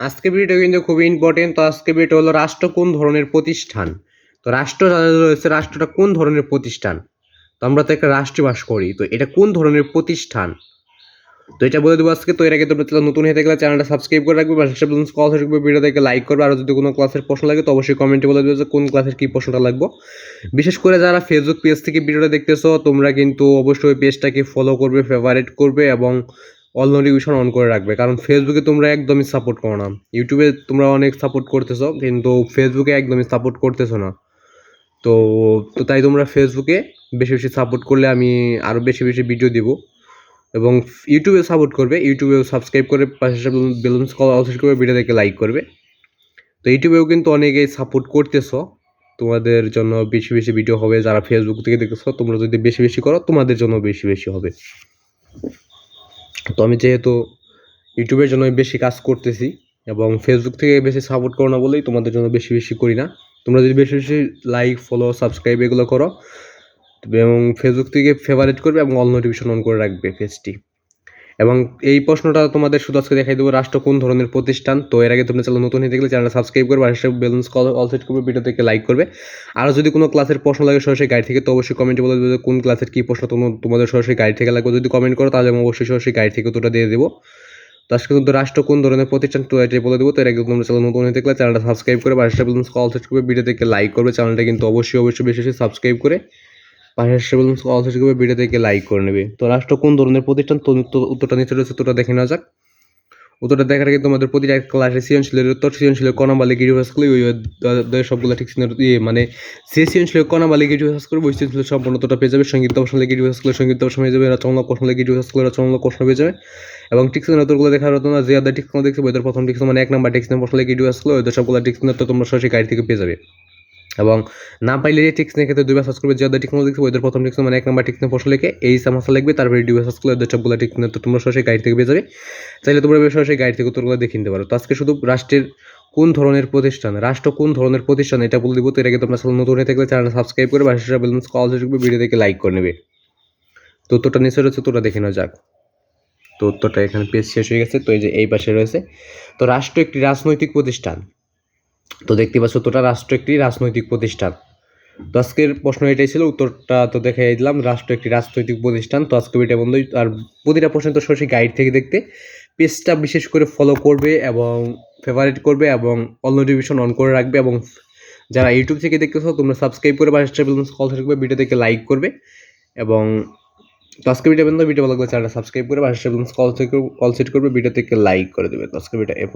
আজকে ভিডিওটা কিন্তু খুবই ইম্পর্টেন্ট তো আজকে ভিডিওটা হলো রাষ্ট্র কোন ধরনের প্রতিষ্ঠান? তো রাষ্ট্র রয়েছে, রাষ্ট্রটা কোন ধরনের প্রতিষ্ঠান? তো আমরা তো একটা রাষ্ট্রে বাস করি, তো এটা কোন ধরনের প্রতিষ্ঠান? তো এটা বলে দেবো আজকে। তো এর আগে তোমরা নতুন হয়ে থাকলে চ্যানেলটা সাবস্ক্রাইব করে রাখবে, পাশে কল থাকবে ভিডিও দেখে লাইক করবে, আর যদি কোনো ক্লাসের প্রশ্ন লাগে তো অবশ্যই কমেন্টে বলে দেবে যে কোন ক্লাসের কী প্রশ্নটা লাগবে। বিশেষ করে যারা ফেসবুক পেজ থেকে ভিডিওটা দেখতেছো, তোমরা কিন্তু অবশ্যই পেজটাকে ফলো করবে ফেভারিট করবে এবং অল নোটিফিকেশন অন করে রাখবে। কারণ ফেসবুকে তোমরা একদমই সাপোর্ট করো না। ইউটিউবে তোমরা অনেক সাপোর্ট করতেছো, কিন্তু ফেসবুকে একদমই সাপোর্ট করতেছো না। তো তো তাই তোমরা ফেসবুকে বেশি বেশি সাপোর্ট করলে আমি আরও বেশি বেশি ভিডিও দিব। এবং ইউটিউবে সাপোর্ট করবে ইউটিউবেও সাবস্ক্রাইব করে পাশে বেলুন্স কল অবশেষ করবে ভিডিও দেখে লাইক করবে। তো ইউটিউবেও কিন্তু অনেকেই সাপোর্ট করতেছো, তোমাদের জন্য বেশি বেশি ভিডিও হবে। যারা ফেসবুক থেকে দেখতেছো, তোমরা যদি বেশি বেশি করো, তোমাদের জন্য বেশি বেশি হবে। তো আমি যেহেতু ইউটিউবের জন্য বেশি কাজ করতেছি এবং ফেসবুক থেকে বেশি সাপোর্ট করো না বলেই তোমাদের জন্য বেশি বেশি করি না। তোমরা যদি বেশি বেশি লাইক ফলো সাবস্ক্রাইব এগুলো করো, এবং ফেসবুক থেকে ফেভারিট করবে এবং অল নোটিফিকেশন অন করে রাখবে পেজটি এবং এই প্রশ্নটা তোমাদের শুধু আজকে দেখাই দেবো, রাষ্ট্র কোন ধরনের প্রতিষ্ঠান? তো এর আগে তোমরা চ্যানেল নতুন হয়ে থাকলে চ্যানেলটা সাবস্ক্রাইব করবে, আর বেলুন্স কল অল সেট করবে ভিডিও থেকে লাইক করবে। আর যদি কোনো ক্লাসের প্রশ্ন লাগে সরাসরি গাইড থেকে, তো অবশ্যই কমেন্টে বলে দেবে কোন ক্লাসের কী প্রশ্ন তোমাদের সরাসরি গাইড থেকে লাগবে। যদি কমেন্ট করো, তাহলে আমি অবশ্যই সরাসরি গাইড থেকে তোটা দিয়ে দেবো। তো আজকে কিন্তু রাষ্ট্র কোন ধরনের প্রতিষ্ঠান, তো এটাই বলে দেবো। তো এর আগে তোমরা চ্যানেল নতুন হয়ে দেখলে চ্যানেলটা সাবস্ক্রাইব করে বাসা বেলুন্স কল সেট করবে ভিডিও থেকে লাইক করবে, চ্যানেলটা কিন্তু অবশ্যই অবশ্যই বেশি বেশি সাবস্ক্রাইব করে। পাশের থেকে লাইক করে নেবে। তো রাষ্ট্র কোন ধরনের প্রতিষ্ঠান? উত্তরটা নিচে রয়েছে, উত্তরটা দেখে নেওয়া যাক। উত্তরটা দেখার আগে তোমাদের প্রতিটা ক্লাসে উত্তর, সৃজনশীলের কণা বা লিগিরি করলে ওই সবগুলো ঠিক ইয়ে মানে কণা বা লিগিরি ভাস করবে ওই সৃজনশীলের সম্পূর্ণ পেয়ে যাবে। সংগীত ভাস করলে সংগীত প্রশ্ন হয়ে যাবে প্রশ্ন লিগিরি ভাস করলে রচনামূলক প্রশ্ন পেয়ে যাবে। এবং ঠিক চিহ্নের উত্তরগুলো দেখার না যে আদার চিহ্ন দেখছে ওদের প্রথম ঠিক মানে এক নাম্বার চিহ্ন প্রশ্ন ভাস করলে ওদের সবগুলো তো তোমরা সরাসরি গাইড থেকে পেয়ে যাবে। এবং না পাইলে যে টিক্সনের ক্ষেত্রে দুইবার সার্চ করবে, যে ওদের টিক্স দেখবে ওদের প্রথম টিক্স মানে এক নাম্বার টিক্সনে প্রশ্ন লিখে, এই সামাসা লিখবে, তারপরে দুইবার সার্চ করলে ওদের সবগুলো টিক্স তো তোমরা সরাসরি গাইড থেকে পেয়ে যাবে। চাইলে তোমরা সরাসরি গাইড থেকে উত্তরগুলো দেখে নিতে পারো। তো আজকে শুধু রাষ্ট্রের কোন ধরনের প্রতিষ্ঠান, রাষ্ট্র কোন ধরনের প্রতিষ্ঠান, এটা বলে দিব, তো এটাকে তোমরা নতুন হয়ে থাকলে চ্যানেল সাবস্ক্রাইব করে বাসা বেলুন্স কল থাকবে ভিডিও দেখে লাইক করে নেবে। তো উত্তরটা নিচে রয়েছে তোরা দেখে নেওয়া যাক। তো উত্তরটা এখানে পেজ শেষ হয়ে গেছে, তো এই যে এই পাশে রয়েছে। তো রাষ্ট্র একটি রাজনৈতিক প্রতিষ্ঠান। তো দেখতে পাচ্ছ তোটা রাষ্ট্র একটি রাজনৈতিক প্রতিষ্ঠান। তো আজকের প্রশ্ন এটাই ছিল, উত্তরটা তো দেখাই দিলাম, রাষ্ট্র একটি রাজনৈতিক প্রতিষ্ঠান। তো আজকে এটা বন্ধুই, আর প্রতিটা প্রশ্ন তো সরাসরি গাইড থেকে দেখতে পেজটা বিশেষ করে ফলো করবে এবং ফেভারিট করবে এবং অল নোটিফিকেশন অন করে রাখবে এবং যারা ইউটিউব থেকে দেখতেছো, তোমরা সাবস্ক্রাইব করে বা কল থাকবে ভিডিও থেকে লাইক করবে এবং তো আজকে ভিডিও বন্ধু ভিডিও ভালো লাগলে চ্যানেলটা সাবস্ক্রাইব করে বা কল থেকে কল সেট করবে ভিডিও থেকে লাইক করে দেবে। তো আজকে ভিডিও এ